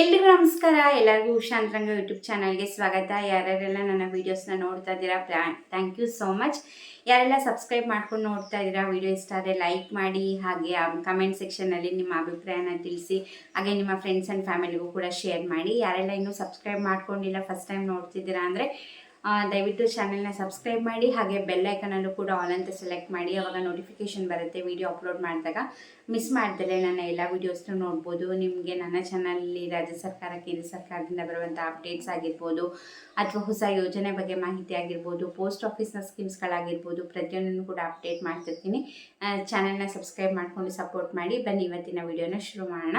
ಎಲ್ರಿಗೂ ನಮಸ್ಕಾರ. ಎಲ್ಲರಿಗೂ ಉಷಾಂತರಂಗ ಯೂಟ್ಯೂಬ್ ಚಾನಲ್ಗೆ ಸ್ವಾಗತ. ಯಾರ್ಯಾರೆಲ್ಲ ನನ್ನ ವೀಡಿಯೋಸ್ನ ನೋಡ್ತಾ ಇದ್ದೀರಾ ಥ್ಯಾಂಕ್ ಯು ಸೋ ಮಚ್ ಯಾರೆಲ್ಲ ಸಬ್ಸ್ಕ್ರೈಬ್ ಮಾಡ್ಕೊಂಡು ನೋಡ್ತಾ ಇದ್ದೀರಾ ವೀಡಿಯೋ ಇಷ್ಟ ಆದರೆ ಲೈಕ್ ಮಾಡಿ, ಹಾಗೆ ಕಮೆಂಟ್ ಸೆಕ್ಷನಲ್ಲಿ ನಿಮ್ಮ ಅಭಿಪ್ರಾಯನ ತಿಳಿಸಿ, ಹಾಗೆ ನಿಮ್ಮ ಫ್ರೆಂಡ್ಸ್ ಆ್ಯಂಡ್ ಫ್ಯಾಮಿಲಿಗೂ ಕೂಡ ಶೇರ್ ಮಾಡಿ. ಯಾರೆಲ್ಲ ಇನ್ನೂ ಸಬ್ಸ್ಕ್ರೈಬ್ ಮಾಡ್ಕೊಂಡಿಲ್ಲ ಫಸ್ಟ್ ಟೈಮ್ ನೋಡ್ತಿದ್ದೀರಾ ಅಂದರೆ ದಯವಿಟ್ಟು ಚಾನೆಲ್ನ ಸಬ್ಸ್ಕ್ರೈಬ್ ಮಾಡಿ, ಹಾಗೆ ಬೆಲ್ ಅನ್ನು ಕೂಡ ಆಲ್ ಅಂತ ಸೆಲೆಕ್ಟ್ ಮಾಡಿ, ಅವಾಗ ನೋಟಿಫಿಕೇಶನ್ ಬರುತ್ತೆ ವಿಡಿಯೋ ಅಪ್ಲೋಡ್ ಮಾಡಿದಾಗ. ಮಿಸ್ ಮಾಡ್ದಲೆ ನನ್ನ ಎಲ್ಲ ವೀಡಿಯೋಸ್ನು ನೋಡ್ಬೋದು. ನಿಮಗೆ ನನ್ನ ಚಾನಲಲ್ಲಿ ರಾಜ್ಯ ಸರ್ಕಾರ, ಕೇಂದ್ರ ಸರ್ಕಾರದಿಂದ ಬರುವಂಥ ಅಪ್ಡೇಟ್ಸ್ ಆಗಿರ್ಬೋದು, ಅಥವಾ ಹೊಸ ಯೋಜನೆ ಬಗ್ಗೆ ಮಾಹಿತಿ ಆಗಿರ್ಬೋದು ಪೋಸ್ಟ್ ಆಫೀಸ್ನ ಸ್ಕೀಮ್ಸ್ಗಳಾಗಿರ್ಬೋದು ಪ್ರತಿಯೊಂದನ್ನು ಕೂಡ ಅಪ್ಡೇಟ್ ಮಾಡ್ತಿರ್ತೀನಿ. ಚಾನಲ್ನ ಸಬ್ಸ್ಕ್ರೈಬ್ ಮಾಡಿಕೊಂಡು ಸಪೋರ್ಟ್ ಮಾಡಿ, ಬನ್ನಿ ಇವತ್ತಿನ ವಿಡಿಯೋನ ಶುರು ಮಾಡೋಣ.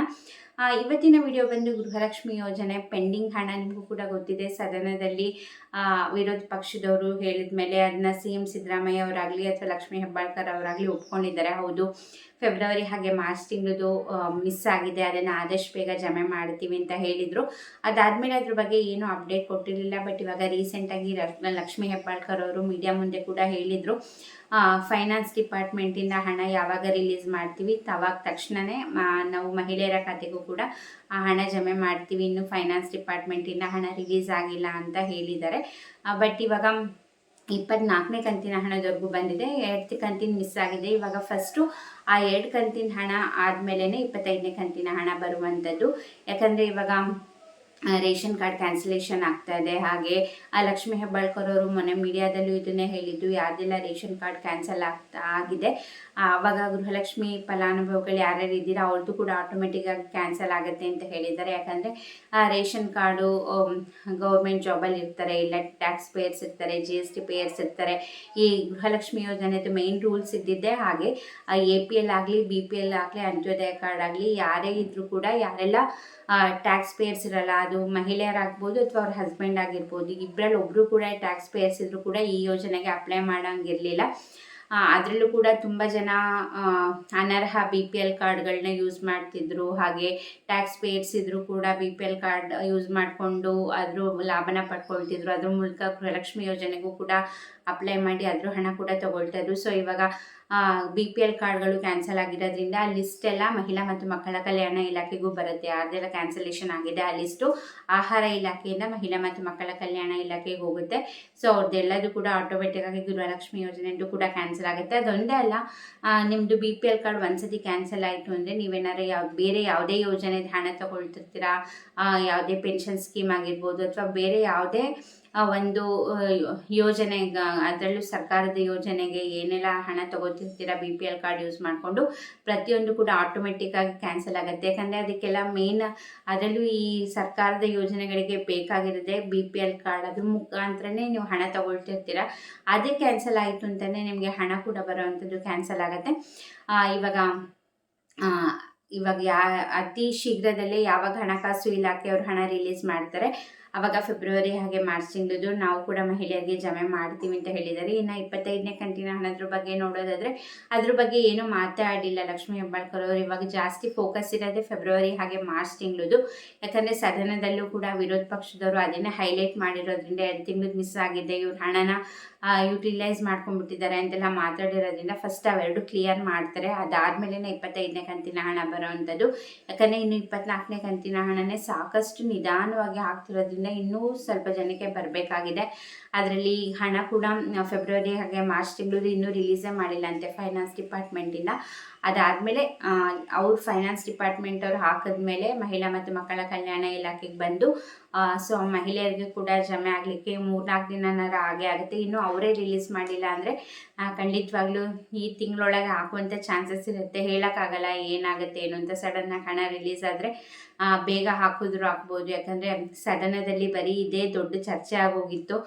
ಇವತ್ತಿನ ವಿಡಿಯೋ ಬಂದು ಗೃಹಲಕ್ಷ್ಮಿ ಯೋಜನೆ ಪೆಂಡಿಂಗ್ ಹಣ ನಿಮಗೂ ಕೂಡ ಗೊತ್ತಿದೆ. ಸದನದಲ್ಲಿ ವಿರೋಧ ಪಕ್ಷದವರು ಹೇಳಿದ ಮೇಲೆ ಅದನ್ನ ಸಿ ಎಂ ಸಿದ್ದರಾಮಯ್ಯ ಅವರಾಗಲಿ ಅಥವಾ ಲಕ್ಷ್ಮೀ ಹೆಬ್ಬಾಳ್ಕರ್ ಅವರಾಗಲಿ ಒಪ್ಕೊಂಡಿದ್ದಾರೆ. ಹೌದು. ಫೆಬ್ರವರಿ ಹಾಗೆ ಮಾರ್ಚ್ ತಿಂಗಳದು ಮಿಸ್ ಆಗಿದೆ, ಅದನ್ನು ಆದಷ್ಟು ಬೇಗ ಜಮೆ ಮಾಡ್ತೀವಿ ಅಂತ ಹೇಳಿದರು. ಅದಾದಮೇಲೆ ಅದ್ರ ಬಗ್ಗೆ ಏನೂ ಅಪ್ಡೇಟ್ ಕೊಟ್ಟಿರಲಿಲ್ಲ ಬಟ್ ಇವಾಗ ರೀಸೆಂಟಾಗಿ ಲಕ್ಷ್ಮೀ ಹೆಬ್ಬಾಳ್ಕರ್ ಅವರು ಮೀಡಿಯಾ ಮುಂದೆ ಕೂಡ ಹೇಳಿದರು ಫೈನಾನ್ಸ್ ಡಿಪಾರ್ಟ್ಮೆಂಟಿಂದ ಹಣ ಯಾವಾಗ ರಿಲೀಸ್ ಮಾಡ್ತೀವಿ, ತವಾಗ ತಕ್ಷಣವೇ ನಾವು ಮಹಿಳೆಯರ ಖಾತೆಗೂ ಕೂಡ ಆ ಹಣ ಜಮೆ ಮಾಡ್ತೀವಿ, ಇನ್ನು ಫೈನಾನ್ಸ್ ಡಿಪಾರ್ಟ್ಮೆಂಟಿಂದ ಹಣ ರಿಲೀಸ್ ಆಗಿಲ್ಲ ಅಂತ ಹೇಳಿದ್ದಾರೆ. ಬಟ್ ಇವಾಗ ಇಪ್ಪತ್ನಾಲ್ಕನೇ ಕಂತಿನ ಹಣದವರೆಗೂ ಬಂದಿದೆ. ಎರಡು ಕಂತಿನ ಮಿಸ್ ಆಗಿದೆ. ಇವಾಗ ಫಸ್ಟು ಆ ಎರಡು ಕಂತಿನ ಹಣ ಆದಮೇಲೆ ಇಪ್ಪತ್ತೈದನೇ ಕಂತಿನ ಹಣ ಬರುವಂಥದ್ದು ಯಾಕಂದರೆ ಇವಾಗ ರೇಷನ್ ಕಾರ್ಡ್ ಕ್ಯಾನ್ಸಲೇಷನ್ ಆಗ್ತಾ ಇದೆ. ಹಾಗೆ, ಆ, ಲಕ್ಷ್ಮೀ ಹೆಬ್ಬಾಳ್ಕರ್ ಅವರು ಮೊನ್ನೆ ಮೀಡಿಯಾದಲ್ಲೂ ಇದನ್ನೇ ಹೇಳಿದ್ದು ಯಾವ್ದೆಲ್ಲ ರೇಷನ್ ಕಾರ್ಡ್ ಕ್ಯಾನ್ಸಲ್ ಆಗ್ತಾ ಆಗಿದೆ ಆವಾಗ ಗೃಹಲಕ್ಷ್ಮಿ ಫಲಾನುಭವಿಗಳು ಯಾರ್ಯಾರು ಇದ್ದೀರಾ ಅವ್ರದ್ದು ಕೂಡ ಆಟೋಮೆಟಿಕ್ ಆಗಿ ಕ್ಯಾನ್ಸಲ್ ಆಗುತ್ತೆ ಅಂತ ಹೇಳಿದ್ದಾರೆ. ಯಾಕಂದರೆ ರೇಷನ್ ಕಾರ್ಡು ಗೌರ್ಮೆಂಟ್ ಜಾಬಲ್ಲಿ ಇರ್ತಾರೆ, ಇಲ್ಲ ಟ್ಯಾಕ್ಸ್ ಪೇಯರ್ಸ್ ಇರ್ತಾರೆ ಜಿ ಎಸ್ ಟಿ ಪೇಯರ್ಸ್ ಇರ್ತಾರೆ. ಈ ಗೃಹಲಕ್ಷ್ಮಿ ಯೋಜನೆದು ಮೇನ್ ರೂಲ್ಸ್ ಇದ್ದಿದ್ದೆ ಹಾಗೆ ಎ ಪಿ ಎಲ್ ಆಗಲಿ ಬಿ ಪಿ ಎಲ್ ಆಗಲಿ, ಅಂತ್ಯೋದಯ ಕಾರ್ಡ್ ಆಗಲಿ, ಯಾರೇ ಇದ್ದರೂ ಕೂಡ ಯಾರೆಲ್ಲ ಟ್ಯಾಕ್ಸ್ ಪೇಯರ್ಸ್ ಇರಲ್ಲ ಮಹಿಳೆಯರಾಗ್ಬೋದು ಅಥವಾ ಅವ್ರ ಹಸ್ಬೆಂಡ್ ಆಗಿರ್ಬೋದು ಇಬ್ಬರಲ್ಲಿ ಒಬ್ಬರು ಕೂಡ ಟ್ಯಾಕ್ಸ್ ಪೇಯರ್ಸ್ ಇದ್ರೂ ಕೂಡ ಈ ಯೋಜನೆಗೆ ಅಪ್ಲೈ ಮಾಡೋಂಗಿರಲಿಲ್ಲ. ಅದರಲ್ಲೂ ಕೂಡ ತುಂಬ ಜನ ಅನರ್ಹ ಬಿ ಪಿ ಎಲ್ ಕಾರ್ಡ್ಗಳನ್ನ ಯೂಸ್ ಮಾಡ್ತಿದ್ರು. ಹಾಗೆ ಟ್ಯಾಕ್ಸ್ ಪೇಯರ್ಸ್ ಇದ್ರು ಕೂಡ B P L card use ಮಾಡಿಕೊಂಡು ಅದ್ರ ಲಾಭನ ಪಡ್ಕೊಳ್ತಿದ್ರು. ಅದ್ರ ಮೂಲಕ ಗೃಹಲಕ್ಷ್ಮಿ ಯೋಜನೆಗೂ ಕೂಡ ಅಪ್ಲೈ ಮಾಡಿ ಅದ್ರ ಹಣ ಕೂಡ ತಗೊಳ್ತಾ ಇದ್ರು ಸೊ ಇವಾಗ ಬಿ ಪಿ ಎಲ್ ಕಾರ್ಡ್ಗಳು ಕ್ಯಾನ್ಸಲ್ ಆಗಿರೋದ್ರಿಂದ ಆ ಲಿಸ್ಟ್ ಎಲ್ಲ ಮಹಿಳಾ ಮತ್ತು ಮಕ್ಕಳ ಕಲ್ಯಾಣ ಇಲಾಖೆಗೂ ಬರುತ್ತೆ. ಅದೆಲ್ಲ ಕ್ಯಾನ್ಸಲೇಷನ್ ಆಗಿದೆ. ಆ ಲಿಸ್ಟು ಆಹಾರ ಇಲಾಖೆಯಿಂದ ಮಹಿಳಾ ಮತ್ತು ಮಕ್ಕಳ ಕಲ್ಯಾಣ ಇಲಾಖೆಗೆ ಹೋಗುತ್ತೆ. ಸೊ ಅವ್ರದ್ದೆಲ್ಲದು ಕೂಡ ಆಟೋಮೆಟಿಕ್ ಆಗಿ ಗೃಹಲಕ್ಷ್ಮಿ ಅಂತೂ ಕೂಡ ಕ್ಯಾನ್ಸಲ್ ಆಗುತ್ತೆ. ಅದೊಂದೇ ಅಲ್ಲ ನಿಮ್ಮದು ಬಿ ಪಿ ಎಲ್ ಕಾರ್ಡ್ ಒಂದ್ಸತಿ ಕ್ಯಾನ್ಸಲ್ ಆಯಿತು ಅಂದರೆ ನೀವೇನಾದ್ರು ಯಾವ, ಬೇರೆ ಯಾವುದೇ ಯೋಜನೆ ಹಣ ತಗೊಳ್ತಿರ್ತೀರಾ? ಯಾವುದೇ ಪೆನ್ಷನ್ ಸ್ಕೀಮ್ ಆಗಿರ್ಬೋದು ಅಥವಾ ಬೇರೆ ಯಾವುದೇ ಒಂದು ಯೋಜನೆ ಅದರಲ್ಲೂ ಸರ್ಕಾರದ ಯೋಜನೆಗೆ ಏನೆಲ್ಲ ಹಣ ತಗೋತಿರ್ತೀರಾ B P L card use ಮಾಡಿಕೊಂಡು ಪ್ರತಿಯೊಂದು ಕೂಡ ಆಟೋಮೆಟಿಕ್ ಆಗಿ ಕ್ಯಾನ್ಸಲ್ ಆಗುತ್ತೆ. ಯಾಕಂದರೆ ಅದಕ್ಕೆಲ್ಲ ಮೇನ್ ಅದರಲ್ಲೂ ಈ ಸರ್ಕಾರದ ಯೋಜನೆಗಳಿಗೆ ಬೇಕಾಗಿರೋದೇ ಬಿ ಪಿ ಎಲ್ ಕಾರ್ಡ್ ಅದ್ರ ಮುಖಾಂತರನೇ ನೀವು ಹಣ ತಗೊಳ್ತಿರ್ತೀರ. ಅದೇ ಕ್ಯಾನ್ಸಲ್ ಆಯಿತು ಅಂತಲೇ ನಿಮಗೆ ಹಣ ಕೂಡ ಬರೋವಂಥದ್ದು ಕ್ಯಾನ್ಸಲ್ ಆಗುತ್ತೆ. ಇವಾಗ ಇವಾಗ ಯಾ, ಅತಿ ಶೀಘ್ರದಲ್ಲೇ ಯಾವಾಗ ಹಣಕಾಸು ಇಲಾಖೆಯವರು ಹಣ ರಿಲೀಸ್ ಮಾಡ್ತಾರೆ ಅವಾಗ ಫೆಬ್ರವರಿ ಹಾಗೆ ಮಾರ್ಚ್ ತಿಂಗಳದ್ದು ನಾವು ಕೂಡ ಮಹಿಳೆಯರಿಗೆ ಜಮೆ ಮಾಡ್ತೀವಿ ಅಂತ ಹೇಳಿದ್ದಾರೆ. ಇನ್ನು ಇಪ್ಪತ್ತೈದನೇ ಕಂತಿನ ಹಣದ್ರ ಬಗ್ಗೆ ನೋಡೋದಾದರೆ ಅದ್ರ ಬಗ್ಗೆ ಏನೂ ಮಾತಾಡಿಲ್ಲ ಲಕ್ಷ್ಮೀ ಹೆಬ್ಬಾಳ್ಕರ್ ಅವರು. ಇವಾಗ ಜಾಸ್ತಿ ಫೋಕಸ್ ಇರೋದೆ ಫೆಬ್ರವರಿ ಹಾಗೆ ಮಾರ್ಚ್ ತಿಂಗಳದು ಯಾಕಂದರೆ ಸದನದಲ್ಲೂ ಕೂಡ ವಿರೋಧ ಪಕ್ಷದವರು ಅದನ್ನೇ ಹೈಲೈಟ್ ಮಾಡಿರೋದ್ರಿಂದ ಎರಡು ತಿಂಗಳದ್ದು ಮಿಸ್ ಆಗಿದೆ. ಇವ್ರ ಹಣನ ಯುಟಿಲೈಸ್ ಮಾಡ್ಕೊಂಡ್ಬಿಟ್ಟಿದ್ದಾರೆ ಅಂತೆಲ್ಲ ಮಾತಾಡಿರೋದ್ರಿಂದ ಫಸ್ಟ್ ಅವೆರಡು ಕ್ಲಿಯರ್ ಮಾಡ್ತಾರೆ. ಅದಾದಮೇಲೆ ಇಪ್ಪತ್ತೈದನೇ ಕಂತಿನ ಹಣ ಬರೋವಂಥದ್ದು. ಯಾಕಂದರೆ ಇನ್ನು ಇಪ್ಪತ್ನಾಲ್ಕನೇ ಕಂತಿನ ಹಣನೇ ಸಾಕಷ್ಟು ನಿಧಾನವಾಗಿ ಆಗ್ತಿರೋದ್ರಿಂದ ಇನ್ನೂ ಸ್ವಲ್ಪ ಜನಕ್ಕೆ ಬರಬೇಕಾಗಿದೆ. ಅದರಲ್ಲಿ ಹಣ ಕೂಡ ಫೆಬ್ರವರಿ ಹಾಗೆ ಮಾರ್ಚ್ ತಿಂಗಳು ಇನ್ನೂ ರಿಲೀಸೇ ಮಾಡಿಲ್ಲ ಅಂತೆ ಫೈನಾನ್ಸ್ ಡಿಪಾರ್ಟ್ಮೆಂಟಿಂದ ಅದಾದಮೇಲೆ ಅವ್ರ ಫೈನಾನ್ಸ್ ಡಿಪಾರ್ಟ್ಮೆಂಟ್ ಅವ್ರು ಹಾಕಿದ್ಮೇಲೆ ಮಹಿಳಾ ಮತ್ತು ಮಕ್ಕಳ ಕಲ್ಯಾಣ ಇಲಾಖೆಗೆ ಬಂದು ಸೊ ಮಹಿಳೆಯರಿಗೆ ಕೂಡ ಜಮೆ ಆಗಲಿಕ್ಕೆ ಮೂರ್ನಾಲ್ಕು ದಿನನಾರ ಹಾಗೆ ಆಗುತ್ತೆ. ಇನ್ನು ಅವರೇ ರಿಲೀಸ್ ಮಾಡಿಲ್ಲ ಅಂದರೆ ಖಂಡಿತವಾಗ್ಲೂ ಈ ತಿಂಗಳೊಳಗೆ ಹಾಕುವಂಥ ಚಾನ್ಸಸ್ ಇರುತ್ತೆ. ಹೇಳೋಕ್ಕಾಗಲ್ಲ ಏನಾಗುತ್ತೆ ಏನು ಅಂತ ಸಡನ್ನಾಗಿ ಹಣ ರಿಲೀಸ್ ಆದರೆ ಬೇಗ ಹಾಕಿದ್ರು ಹಾಕ್ಬೋದು ಯಾಕಂದರೆ ಸದನದಲ್ಲಿ ಬರೀ ಇದೇ ದೊಡ್ಡ ಚರ್ಚೆ ಆಗೋಗಿತ್ತು.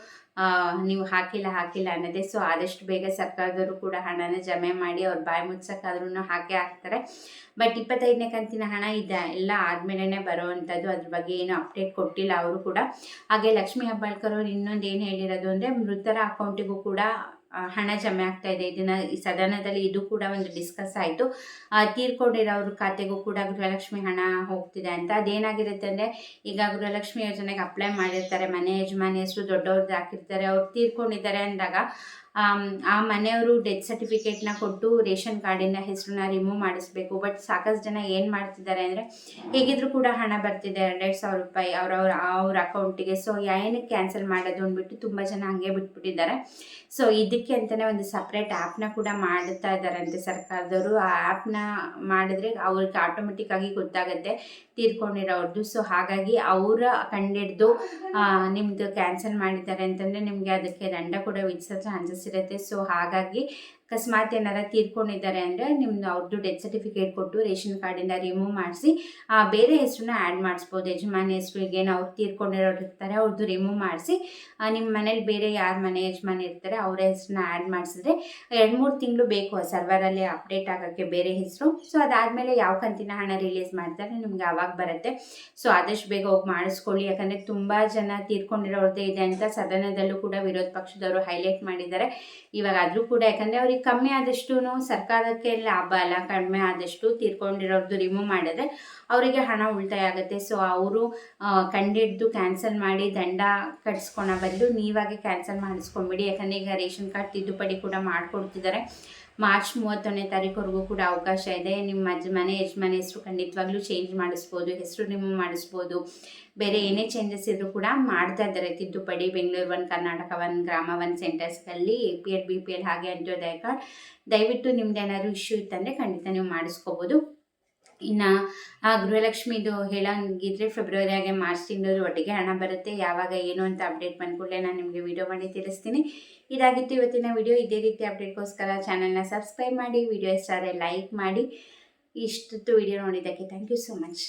ನೀವು ಹಾಕಿಲ್ಲ ಹಾಕಿಲ್ಲ ಅನ್ನೋದೇ. ಸೊ ಆದಷ್ಟು ಬೇಗ ಸರ್ಕಾರದವರು ಕೂಡ ಹಣನ ಜಮೆ ಮಾಡಿ ಅವ್ರು ಬಾಯಿ ಮುಚ್ಚಕ್ಕಾದ್ರೂ ಹಾಕೇ ಹಾಕ್ತಾರೆ. ಬಟ್ ಇಪ್ಪತ್ತೈದನೇ ಕಂತಿನ ಹಣ ಇದೆ, ಎಲ್ಲ ಆದಮೇಲೆ ಬರೋವಂಥದ್ದು. ಅದ್ರ ಬಗ್ಗೆ ಏನು ಅಪ್ಡೇಟ್ ಕೊಟ್ಟಿಲ್ಲ ಅವರು ಕೂಡ. ಹಾಗೆ ಲಕ್ಷ್ಮೀ ಹಬ್ಬಾಳ್ಕರ್ ಅವ್ರು ಇನ್ನೊಂದು ಏನು ಹೇಳಿರೋದು ಅಂದರೆ, ಮೃತರ ಅಕೌಂಟಿಗೂ ಕೂಡ ಹಣ ಜಮೆ ಆಗ್ತಾ ಇದೆ. ಇದನ್ನ ಈ ಸದನದಲ್ಲಿ ಇದು ಕೂಡ ಒಂದು ಡಿಸ್ಕಸ್ ಆಯಿತು. ತೀರ್ಕೊಂಡಿರೋರ ಖಾತೆಗೂ ಕೂಡ ಗೃಹಲಕ್ಷ್ಮಿ ಹಣ ಹೋಗ್ತಿದೆ ಅಂತ. ಅದೇನಾಗಿರುತ್ತೆ ಅಂದರೆ, ಈಗ ಗೃಹಲಕ್ಷ್ಮಿ ಯೋಜನೆಗೆ ಅಪ್ಲೈ ಮಾಡಿರ್ತಾರೆ. ಮನೆ ಯಜಮಾನಿ ಹೆಸರು ದೊಡ್ಡವ್ರದ್ದು ಹಾಕಿರ್ತಾರೆ. ಅವ್ರು ತೀರ್ಕೊಂಡಿದ್ದಾರೆ ಅಂದಾಗ ಆ ಮನೆಯವರು ಡೆತ್ ಸರ್ಟಿಫಿಕೇಟ್ನ ಕೊಟ್ಟು ರೇಷನ್ ಕಾರ್ಡಿನ ಹೆಸರನ್ನ ರಿಮೂವ್ ಮಾಡಿಸ್ಬೇಕು. ಬಟ್ ಸಾಕಷ್ಟು ಜನ ಏನು ಮಾಡ್ತಿದ್ದಾರೆ ಅಂದರೆ, ಹೇಗಿದ್ರು ಕೂಡ ಹಣ ಬರ್ತಿದೆ ಎರಡೆರಡು ಸಾವಿರ ರೂಪಾಯಿ ಅವ್ರವ್ರ ಅವ್ರ ಅಕೌಂಟಿಗೆ ಸೊ ಏನಕ್ಕೆ ಕ್ಯಾನ್ಸಲ್ ಮಾಡೋದು ಅಂದ್ಬಿಟ್ಟು ತುಂಬ ಜನ ಹಂಗೆ ಬಿಟ್ಬಿಟ್ಟಿದ್ದಾರೆ. ಸೊ ಇದಕ್ಕೆ ಅಂತಲೇ ಒಂದು ಸಪ್ರೇಟ್ ಆ್ಯಪ್ನ ಕೂಡ ಮಾಡ್ತಾ ಇದ್ದಾರಂತೆ ಸರ್ಕಾರದವರು. ಆ ಆ್ಯಪ್ನ ಮಾಡಿದ್ರೆ ಅವ್ರಿಗೆ ಆಟೋಮೆಟಿಕ್ ಆಗಿ ಗೊತ್ತಾಗುತ್ತೆ ತೀರ್ಕೊಂಡಿರೋರ್ದು. ಸೊ ಹಾಗಾಗಿ ಅವರ ಕಂಡಿಡ್ದು ನಿಮ್ಮದು ಕ್ಯಾನ್ಸಲ್ ಮಾಡಿದ್ದಾರೆ ಅಂತಂದರೆ ನಿಮಗೆ ಅದಕ್ಕೆ ದಂಡ ಕೂಡ ವಿಧಿಸೋ ಚಾನ್ಸಸ್ ಇರುತ್ತೆ ಸೊ ಹಾಗಾಗಿ ಅಕಸ್ಮಾತ್ ಏನಾರ ತೀರ್ಕೊಂಡಿದ್ದಾರೆ ಅಂದರೆ ನಿಮ್ಮದು ಅವ್ರದ್ದು ಡೆತ್ ಸರ್ಟಿಫಿಕೇಟ್ ಕೊಟ್ಟು ರೇಷನ್ ಕಾರ್ಡಿಂದ ರಿಮೂವ್ ಮಾಡಿಸಿ ಬೇರೆ ಹೆಸರನ್ನ ಆ್ಯಡ್ ಮಾಡಿಸ್ಬೋದು. ಯಜಮಾನಿ ಹೆಸರಿಗೆ ಅವ್ರು ತೀರ್ಕೊಂಡಿರೋರು ಇರ್ತಾರೆ ಅವ್ರದ್ದು ರಿಮೂವ್ ಮಾಡಿಸಿ ನಿಮ್ಮ ಮನೇಲಿ ಬೇರೆ ಯಾರ ಮನೆ ಯಜಮಾನ ಇರ್ತಾರೆ, ಅವರ ಹೆಸರನ್ನ ಆ್ಯಡ್ ಮಾಡಿಸಿದ್ರೆ ಎರಡು ಮೂರು ತಿಂಗಳು ಬೇಕು ಆ ಸರ್ವರಲ್ಲಿ ಅಪ್ಡೇಟ್ ಆಗೋಕ್ಕೆ ಬೇರೆ ಹೆಸರು. ಸೊ ಅದಾದಮೇಲೆ ಯಾವ ಕಂತಿನ ಹಣ ರಿಲೀಸ್ ಮಾಡ್ತಾರೆ ನಿಮ್ಗೆ ಆವಾಗ ಬರುತ್ತೆ. ಸೊ ಆದಷ್ಟು ಬೇಗ ಹೋಗಿ ಮಾಡಿಸ್ಕೊಳ್ಳಿ. ಯಾಕಂದರೆ ತುಂಬ ಜನ ತೀರ್ಕೊಂಡಿರೋದೇ ಇದೆ ಅಂತ ಸದನದಲ್ಲೂ ಕೂಡ ವಿರೋಧ ಪಕ್ಷದವರು ಹೈಲೈಟ್ ಮಾಡಿದ್ದಾರೆ. ಇವಾಗ ಆದರೂ ಕೂಡ ಯಾಕಂದರೆ ಅವ್ರಿಗೆ ಕಮ್ಮಿ ಆದಷ್ಟು ಸರ್ಕಾರಕ್ಕೆ ಲಾಭ ಅಲ್ಲ, ಕಡಿಮೆ ಆದಷ್ಟು ತೀರ್ಕೊಂಡಿರೋರ್ದು ರಿಮೂವ್ ಮಾಡಿದ್ರೆ ಅವರಿಗೆ ಹಣ ಉಳಿತಾಯ ಆಗುತ್ತೆ. ಸೊ ಅವರು ಕಂಡಿಡ್ದು ಕ್ಯಾನ್ಸಲ್ ಮಾಡಿ ದಂಡ ಕಟ್ಸ್ಕೊಳೋ ಬದಲು ನೀವಾಗಿ ಕ್ಯಾನ್ಸಲ್ ಮಾಡಿಸ್ಕೊಂಬಿಡಿ. ಯಾಕಂದರೆ ಈಗ ರೇಷನ್ ಕಾರ್ಡ್ ತಿದ್ದುಪಡಿ ಕೂಡ ಮಾಡಿಕೊಡ್ತಿದ್ದಾರೆ. ಮಾರ್ಚ್ ಮೂವತ್ತೊಂದನೇ ತಾರೀಕುವರೆಗೂ ಕೂಡ ಅವಕಾಶ ಇದೆ. ನಿಮ್ಮ ಅಜ್ಜ ಮನೆ ಯಜಮಾನಿ ಹೆಸರು ಖಂಡಿತವಾಗ್ಲೂ ಚೇಂಜ್ ಮಾಡಿಸ್ಬೋದು, ಹೆಸರು ರಿಮೂವ್ ಮಾಡಿಸ್ಬೋದು. ಬೇರೆ ಏನೇ ಚೇಂಜಸ್ ಇದ್ರೂ ಕೂಡ ಮಾಡ್ತಾ ಇದ್ದಾರೆ. ತಿದ್ದುಪಡಿ, ಬೆಂಗಳೂರು ಒನ್, ಕರ್ನಾಟಕ ಒನ್, ಗ್ರಾಮ one ಸೆಂಟರ್ಸ್ಗಳಲ್ಲಿ A P L B P L ಹಾಗೆ ಅಂತ್ಯೋದಯ ಕಾರ್ಡ್ ದಯವಿಟ್ಟು ನಿಮ್ದು ಏನಾದರೂ ಇಶ್ಯೂ ಇತ್ತಂದರೆ ಖಂಡಿತ ನೀವು ಮಾಡಿಸ್ಕೋಬೋದು. ಇನ್ನು ಆ ಗೃಹಲಕ್ಷ್ಮಿದು ಹೇಳಂಗಿದ್ರೆ ಫೆಬ್ರವರಿ ಆಗಿ ಮಾರ್ಚ್ ತಿಂಗಳು ಒಟ್ಟಿಗೆ ಹಣ ಬರುತ್ತೆ. ಯಾವಾಗ ಏನು ಅಂತ ಅಪ್ಡೇಟ್ ಬಂದ ಕೂಡಲೇ ನಾನು ನಿಮಗೆ ವಿಡಿಯೋ ಮಾಡಿ ತಿಳಿಸ್ತೀನಿ. ಇದಾಗಿತ್ತು ಇವತ್ತಿನ ವಿಡಿಯೋ ಇದೇ ರೀತಿ ಅಪ್ಡೇಟ್ಗೋಸ್ಕರ ಚಾನಲ್ನ ಸಬ್ಸ್ಕ್ರೈಬ್ ಮಾಡಿ ವಿಡಿಯೋ ಇಷ್ಟ ಲೈಕ್ ಮಾಡಿ. ಇಷ್ಟೊತ್ತು ವಿಡಿಯೋ ನೋಡಿದ್ದಕ್ಕೆ ಥ್ಯಾಂಕ್ ಯು ಸೊ ಮಚ್